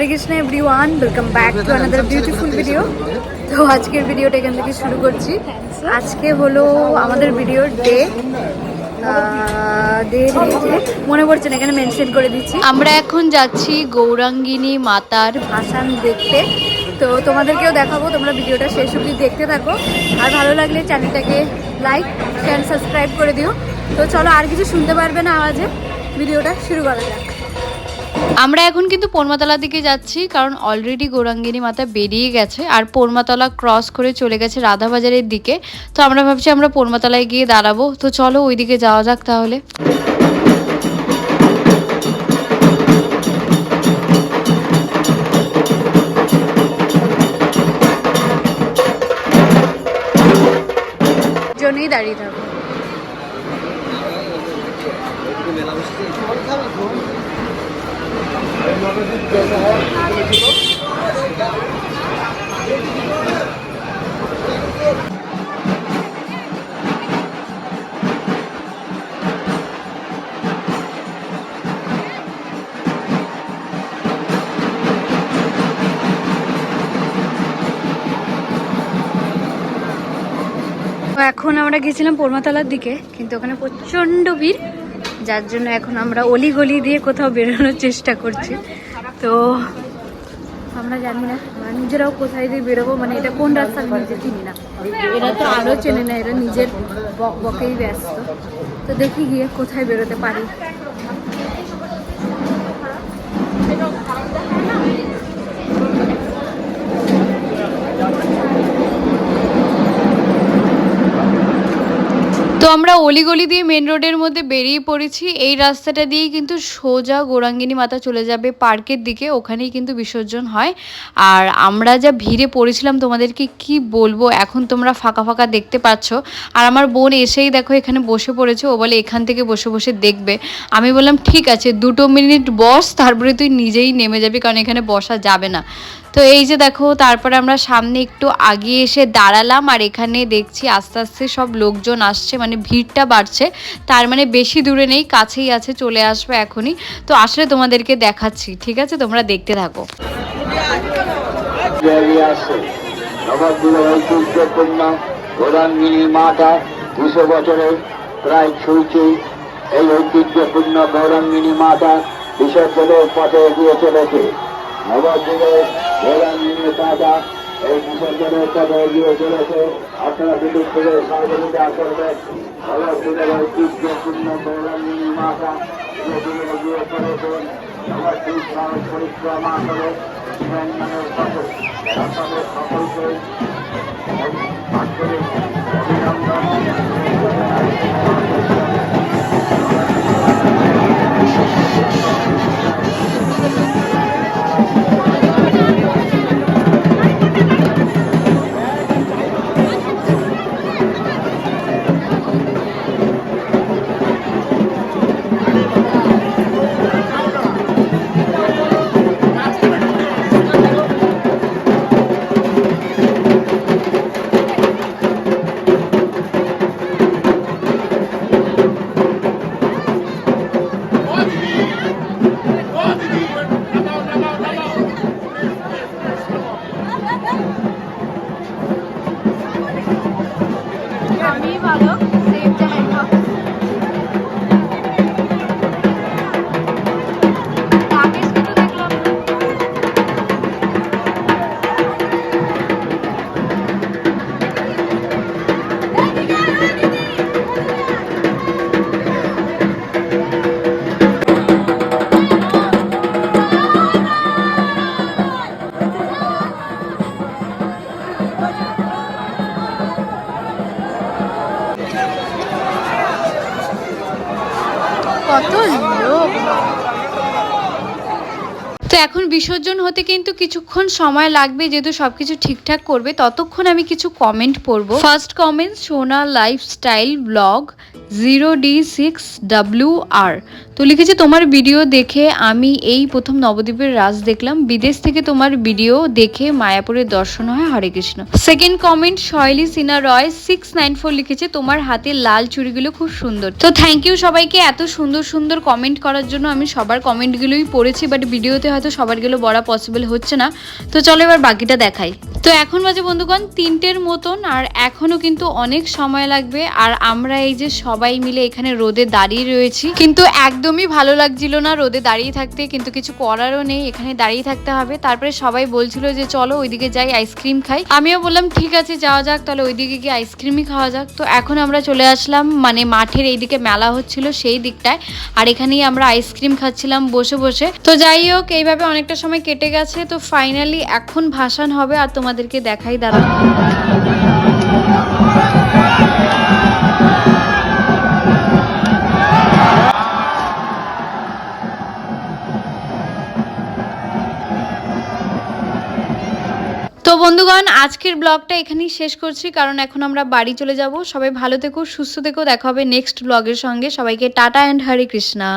Hare Krishna everyone welcome back to another beautiful video তো আজকের ভিডিওটা এখান থেকে শুরু করছি। আজকে হলো আমাদের ভিডিওর ডে মনে পড়ছে না এখানে মেনশন করে দিচ্ছি। আমরা এখন যাচ্ছি গৌরাঙ্গিনী মাতার ভাসান দেখতে। তো তোমাদেরকেও দেখাবো তোমরা ভিডিওটা শেষ অবধি দেখতে থাকো। আর ভালো লাগলে চ্যানেলটাকে লাইক শেয়ার সাবস্ক্রাইব করে দিও। তো চলো আর কিছু শুনতে পারবে না আওয়াজে ভিডিওটা শুরু করা যাক। আমরা এখন কিন্তু পরমাতলার দিকে যাচ্ছি, কারণ অলরেডি গৌরাঙ্গিনী মাতা বেরিয়ে গেছে আর পরমাতলা ক্রস করে চলে গেছে রাধাবাজারের দিকে। তো আমরা ভাবছি আমরা পরমাতলায় গিয়ে দাঁড়াবো। তো চলো ওইদিকে যাওয়া যাক তাহলে। জন্যই দাঁড়িয়ে থাকব এখন আমরা গেছিলাম পরমাতলার দিকে কিন্তু ওখানে প্রচণ্ড ভিড়। যার জন্য এখন আমরা অলি গলি দিয়ে কোথাও বেরোনোর চেষ্টা করছি। তো আমরা জানি না, আমরা নিজেরাও কোথায় দিয়ে বেরোবো মানে এটা কোন রাস্তা আমি নিজে চিনি না। এরা তো আরও চেনে না, এরা নিজের বক বকেই ব্যস্ত। তো দেখি গিয়ে কোথায় বেরোতে পারি। আমরা অলিগলি দিয়ে মেন রোডের মধ্যে বেরিয়ে পড়েছি। এই রাস্তাটা দিয়েই কিন্তু সোজা গৌরাঙ্গিনী মাতা চলে যাবে পার্কের দিকে, ওখানেই কিন্তু বিসর্জন হয়। আর আমরা যা ভিড়ে পড়েছিলাম, তোমাদেরকে কি বলব? এখন তোমরা ফাঁকা ফাঁকা দেখতে পাচ্ছ। আর আমার বোন এসেই দেখো এখানে বসে পড়েছে, ও বলে এখান থেকে বসে বসে দেখবে। আমি বললাম, ঠিক আছে, দুটো মিনিট বস, তারপরে তুই নিজেই নেমে যাবি, কারণ এখানে বসা যাবে না। তো এই যে দেখো, তারপরে আমরা সামনে একটু আগিয়ে এসে দাঁড়ালাম আর এখানে দেখছি আস্তে আস্তে সব লোকজন আসছে মানে ভিড়টা বাড়ছে। তার মানে বেশি দূরে নেই, কাছেই আছে, চলে আসবে এখনই। তো আসলে তোমাদেরকে দেখাচ্ছি, ঠিক আছে? তোমরা দেখতে থাকো। ঐতিহ্যপূর্ণ গৌরাঙ্গিনী মাতা বিসর্জনের পথে এগিয়ে চলেছে। নবদ্বীপের গৌরাঙ্গিনী মাতা এই বিসর্জনের পথে এগিয়ে চলেছে। আপনারা বিদ্যুৎ থেকে সহযোগিতা করবেন। পরিক্রমা করে সকলকে অভিনন্দন কত লোক। তো এখন বিসর্জন হতে কিন্তু কিছুক্ষণ সময় লাগবে, যেহেতু সবকিছু ঠিকঠাক করবে। ততক্ষণ আমি কিছু কমেন্ট পড়ব। First comment Sona lifestyle blog zero D six W R তো লিখেছে, তোমার ভিডিও দেখে আমি এই প্রথম নবদ্বীপের রাজ দেখলাম। বিদেশ থেকে তোমার ভিডিও দেখে মায়াপুরের দর্শন হয় হরে Krishna. Second comment Shoili Sinha Roy six nine four লিখেছে, তোমার হাতে লাল চুড়িগুলো খুব সুন্দর। তো থ্যাংক ইউ সবাইকে এত সুন্দর সুন্দর কমেন্ট করার জন্য আমি সবার কমেন্টগুলোই পড়েছি বাট ভিডিওতে হয়তো সবার নারকেলও বড়া পসিবল হচ্ছে না। তো চলো এবার বাকিটা দেখাই। তো এখন বাজে বন্ধুগণ তিনটের মতন আর এখনও কিন্তু অনেক সময় লাগবে আর আমরা এই যে সবাই মিলে এখানে রোদে দাঁড়িয়ে রয়েছি। কিন্তু একদমই ভালো লাগছিল না রোদে দাঁড়িয়ে থাকতে, কিন্তু কিছু করারও নেই, এখানে দাঁড়িয়ে থাকতে হবে। তারপরে সবাই বলছিল যে চলো ওইদিকে যাই, আইসক্রিম খাই। আমিও বললাম, ঠিক আছে, যাওয়া যাক, তাহলে ওইদিকে গিয়ে আইসক্রিমই খাওয়া যাক। তো এখন আমরা চলে আসলাম মানে মাঠের এইদিকে মেলা হচ্ছিল সেই দিকটায়। আর এখানেই আমরা আইসক্রিম খাচ্ছিলাম বসে বসে। তো যাই হোক, এইভাবে অনেকটা সময় কেটে গেছে। তো ফাইনালি এখন ভাসান হবে আর তোমাদেরকে দেখাই দাঁড়া তো বন্ধুগণ, আজকের ব্লগটা এখানেই শেষ করছি, কারণ এখন আমরা বাড়ি চলে যাব। সবাই ভালো থেকো, সুস্থ থেকো। দেখা হবে নেক্সট ব্লগের সঙ্গে। সবাইকে টাটা অ্যান্ড হরে কৃষ্ণা।